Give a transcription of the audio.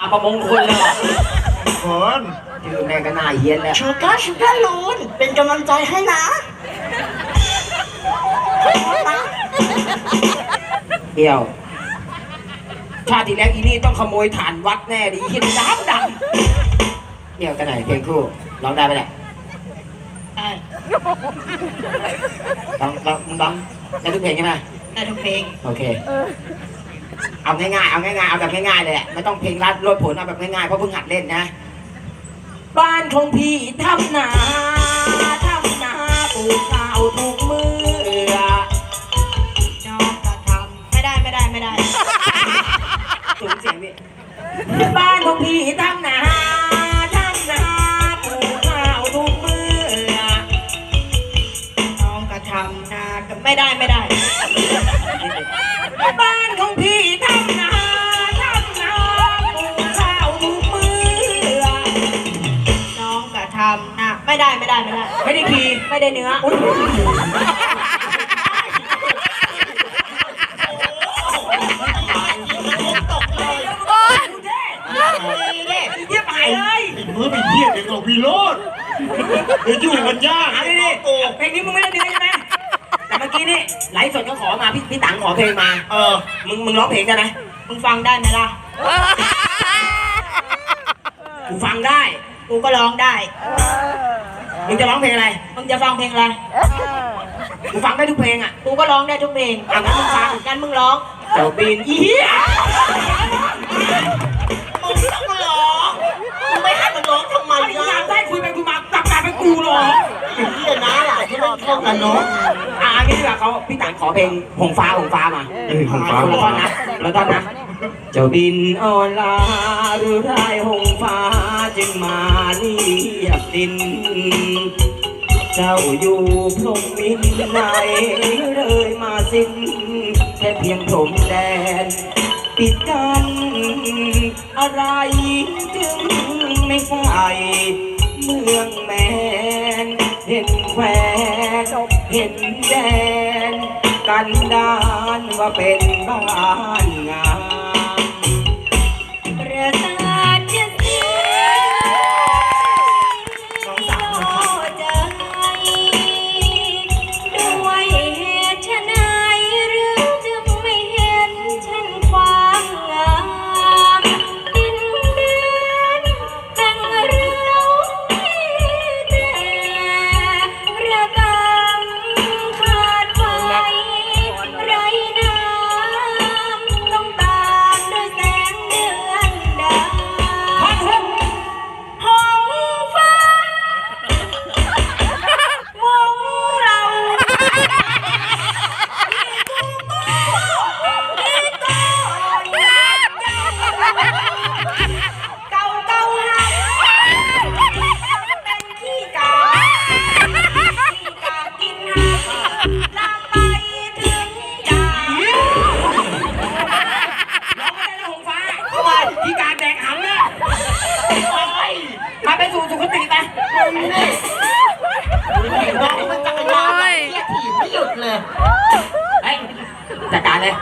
อาประมงคลเลยเหรอคนชื่อแม่งก็น่าเฮี้ยนแล้วชูก้าชูก้าลูนเป็นกำลังใจให้นะเดี่ยว ชาติที่แล้วอีนี่ต้องขโมยฐานวัดแน่ดิยินดำดำเดี่ยวกันไหนเพลงครู่ร้องได้ไหมเนี่ยได้ร้องร้องมึงร้องได้ทุกเพลงใช่ไหมได้ทุกเพลง โอเค เอาง่ายๆ เอาง่ายๆ เอาแบบง่ายๆเลยแหละไม่ต้องเพลงรัดรดผลเอาแบบง่ายๆ เพราะเพิ่งหัดเล่นนะ บ้านของพี่ทำนาทำนาปลูกข้าวทุกมือน้องกระทำไม่ได้ไม่ได้ไม่ได้ สูงเสียงพี่บ้านของพี่ทำนาทำนาปลูกข้าวทุกมือน้องกระทำนาก็ไม่ได้ไม่ได้ บ้าน องกระทำนาไม่ได้ไม่ได้ไม่ได้ ไม่ได้ขี่ไม่ได้เนื้ออุ๊ยเยี่ยมหายเลยไอ้มือไปเหี้ยเด็กของพี่โรดเดี๋ยวอยู่กันยากเอาดิดิเพลงนี้มึงไม่ได้เนื้อใช่ไหมแต่เมื่อกี้นี่ไลฟ์สดก็ขอมาพี่พี่ตังขอเพลงมา เออ มึงมึงร้องเพลงได้ไหมมึงฟังได้ไหมล่ะกูฟังได้ กูก็ร้องได้ มึงจะร้องเพลงอะไร มึงจะฟังเพลงอะไรกูฟังได้ทุกเพลงอะ กูก็ร้องได้ทุกเพลงอะงั้นมึงฟังงั้นมึงร้องเจ้าปีนอีเหี้ยมึงต้องมาร้องมึงไม่ให้มันร้องทำไมมันอยาล่ะกได้คุยไปคุยมากลับกลายเป็นกูหรอเหี้ยนะล่ะที่มันเข้ากันเนาะอะงี้ดีกว่าเขาพี่ตังขอเพลงหงฟ้าหงฟ้ามาเออของฟ้าแล้วก็นะแล้วก็นะ เจ้าบินออนลาหรือไรหงฟ้า จึงมาเรียบดิน เจ้าอยู่พรหมวินไหนเลยมาสิ้นแค่เพียงพรมแดนปิดกันอะไรจึงไม่ใส่เมืองแมน เห็นแควเห็นแดน กันดานว่าเป็นบ้านงาม มาไปสู่สุคติไปน้องมันจักรยานเที่ยถีบไม่หยุดเลยเฮ้ยจัดการเลย